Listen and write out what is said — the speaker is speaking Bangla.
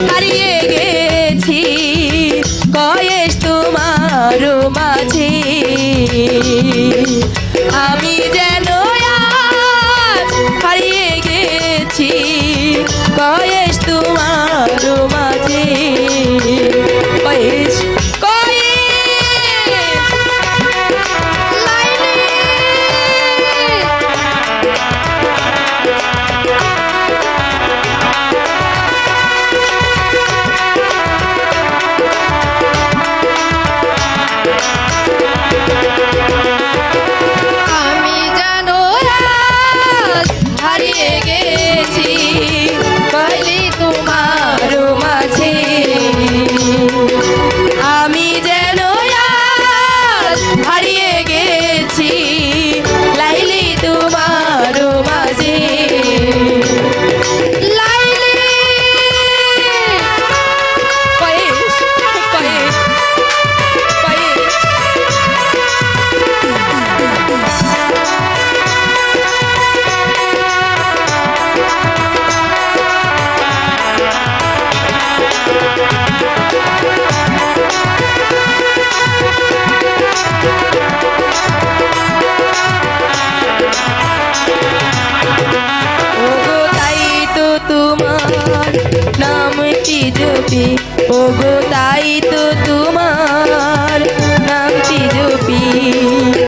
হারিয়ে গেছি। কয়েস তোমার মাঝে। আমি যেন হারিয়ে গেছি। কয়েস তোমার নামটি জপি? ওগো তাই তো তোমার।